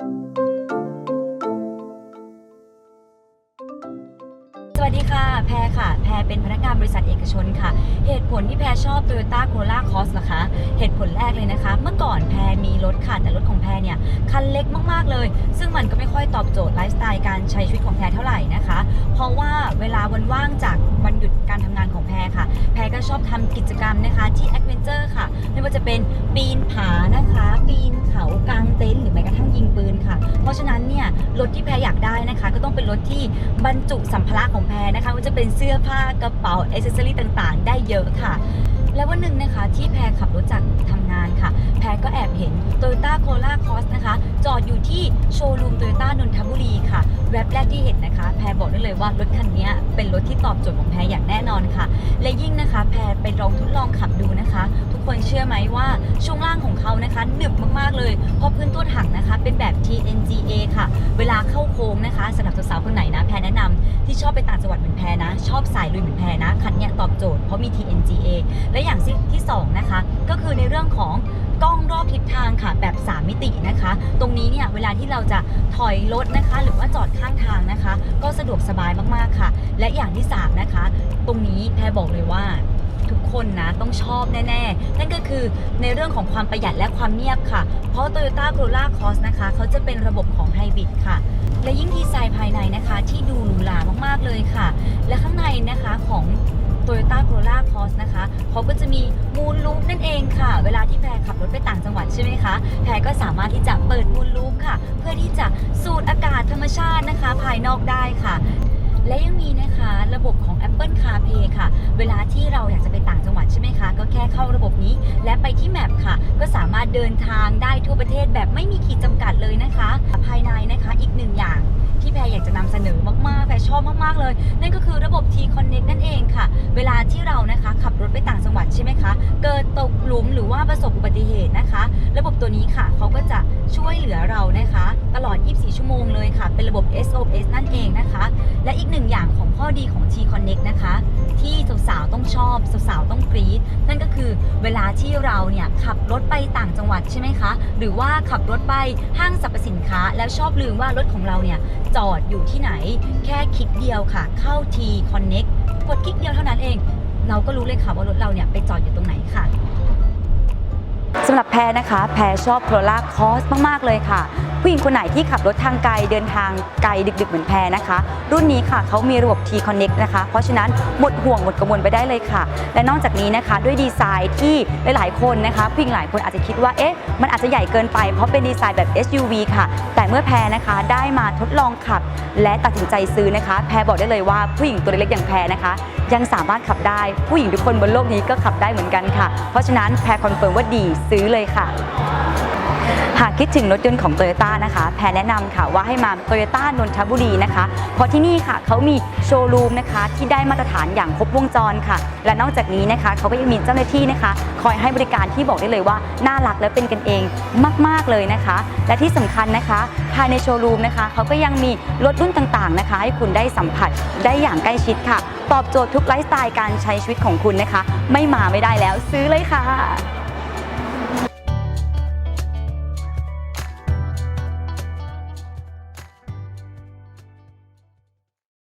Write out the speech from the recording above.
สวัสดีค่ะ แพรค่ะ แพรเป็นพนักงานบริษัทเอกชนค่ะ เหตุผลที่แพรชอบ Toyota Corolla Cross นะคะ เหตุผลแรกเลยนะคะ เมื่อก่อนแพรมีรถค่ะ แต่รถของแพรเนี่ย คันเล็กมาก ๆ เลย ซึ่งมันก็ไม่ค่อยตอบโจทย์ไลฟ์สไตล์การใช้ชีวิตของแพรเท่าไหร่นะคะ เพราะว่าเวลาวันว่างจากวันหยุดการทำงานของแพรค่ะ แพรก็ชอบทำกิจกรรมนะคะที่แอดเวนเจอร์ค่ะ ไม่ว่าจะเป็นปีนผานะคะ ปีนเขากางเต็นท์หรือแม้กระทั่ง รถที่แพรอยากได้นะคะ ก็ต้องเป็นรถที่บรรจุสัมภาระของแพรนะคะว่าจะเป็นเสื้อผ้ากระเป๋าอ c เซอรี่ต่างๆ ได้เยอะค่ะ แล้ววันหนึ่งนะคะที่แพรขับรถจากทำงานค่ะ แพรก็แอบเห็น Toyota Corolla Cross นะคะ จอดอยู่ที่โชว์รูม Toyota นนทบุรีค่ะแวบแรกที่เห็นนะคะ แพรบอกได้เลยว่ารถคันนี้เป็นรถที่ตอบโจทย์ของแพรอย่างแน่นอนค่ะ และยิ่งนะคะ แพรไปลองทดลองขับดูนะคะ คนเชื่อไหมว่าช่วงล่างของเขานะคะหนึบมากๆเลยเพราะพื้นตัวถังนะคะ เป็นแบบ TNGA ค่ะ เวลาเข้าโค้งนะคะสำหรับสาวๆคนไหนนะแพรแนะนำที่ชอบไปต่างจังหวัดเหมือนแพรนะ ชอบสายลุยเหมือนแพรนะคันเนี้ยตอบโจทย์เพราะมี TNGA และอย่างที่สองนะคะก็คือในเรื่องของกล้องรอบทิศทางค่ะแบบ 3 มิตินะคะ ตรงนี้เนี่ยเวลาที่เราจะถอยรถนะคะ หรือว่าจอดข้างทางนะคะ ก็สะดวกสบายมากๆค่ะ และอย่างที่3นะคะ ตรงนี้แพรบอกเลยว่า ทุกคนนะ ต้องชอบแน่ ๆ นั่นก็คือในเรื่องของความประหยัดและความเงียบค่ะ เพราะ Toyota Corolla Cross นะคะ เขาจะเป็นระบบของไฮบริดค่ะ และยิ่งดีไซน์ภายในนะคะ ที่ดูหรูหรามากๆเลยค่ะ และข้างในนะคะของ Toyota Corolla Cross นะคะ เขาก็จะมีมูลลูปนั่นเองค่ะ เวลาที่แพรขับรถไปต่างจังหวัดใช่ไหมคะ แพรก็สามารถที่จะเปิดมูลลูปค่ะ เพื่อที่จะสูดอากาศธรรมชาตินะคะ ภายนอกได้ค่ะ และยังมีนะคะระบบของ Apple CarPlay ค่ะ เวลาที่เราอยากจะไปต่างจังหวัดใช่ไหมคะ ก็แค่เข้าระบบนี้ และไปที่แมปค่ะ ก็สามารถเดินทางได้ทั่วประเทศแบบไม่มีขีดจำกัดเลยนะคะ ภายในนะคะอีกหนึ่งอย่างที่แพรอยากจะนำเสนอมากๆแพรชอบมากๆเลย นั่นก็คือระบบ T Connect นั่นเองค่ะ เวลาที่เรานะคะขับรถไปต่างจังหวัดใช่ไหมคะ เกิดตกหลุมหรือว่าประสบอุบัติเหตุนะคะ ระบบตัวนี้ค่ะเขาก็จะ 24 ชั่วโมงเลยค่ะ เป็นระบบ SOS นั่นเองนะคะ และอีกหนึ่งอย่างของข้อดีของ T Connect นะคะ ที่สาวๆต้องชอบ สาวๆต้องกรี๊ดนั่นก็คือเวลาที่เราเนี่ยขับรถไปต่างจังหวัดใช่ไหมคะ หรือว่าขับรถไปห้างสรรพสินค้า แล้วชอบลืมว่ารถของเราเนี่ยจอดอยู่ที่ไหน แค่คลิกเดียวค่ะ เข้า T Connect กดคลิกเดียวเท่านั้นเอง เราก็รู้เลยค่ะว่ารถเราเนี่ยไปจอดอยู่ตรงไหนค่ะ สำหรับแพรนะคะ แพรชอบโคโรล่าคอสมาก ๆ เลยค่ะ ผู้หญิงคนไหนที่ขับรถทางไกลเดินทางไกลดึก ๆ เหมือนแพรนะคะ รุ่นนี้ค่ะเขามีระบบ T Connect นะคะ เพราะฉะนั้นหมดห่วงหมดกังวลไปได้เลยค่ะ และนอกจากนี้นะคะด้วยดีไซน์ที่หลาย ๆ คนนะคะผู้หญิงหลายคนอาจจะคิดว่าเอ๊ะมันอาจจะใหญ่เกินไปเพราะเป็นดีไซน์แบบ SUV ค่ะ แต่เมื่อแพรนะคะได้มาทดลองขับ และตัดสินใจซื้อนะคะ แพรบอกได้เลยว่าผู้หญิงตัวเล็กๆอย่างแพรนะคะ ยังสามารถขับได้ผู้หญิงทุกคนบนโลกนี้ก็ขับได้เหมือนกันค่ะ เพราะฉะนั้นแพรคอนเฟิร์มว่าดีซื้อเลยค่ะ หากคิดถึงรถยนต์ของ Toyota นะคะ แพรแนะนำค่ะว่าให้มา Toyota นนทบุรีนะคะ เพราะที่นี่ค่ะเขามีโชว์รูมนะคะ ที่ได้มาตรฐานอย่างครบวงจรค่ะ และนอกจากนี้นะคะเขาก็ยังมีเจ้าหน้าที่นะคะ คอยให้บริการที่บอกได้เลยว่า น่ารักและเป็นกันเองมาก ๆเลยนะคะ และที่สำคัญนะคะภายในโชว์รูมนะคะเขาก็ยังมีรถรุ่นต่างๆนะคะ ให้คุณได้สัมผัสได้อย่างใกล้ชิดค่ะ ตอบโจทย์ทุกไลฟ์สไตล์การใช้ชีวิตของคุณนะคะ ไม่มาไม่ได้แล้วซื้อเลยค่ะ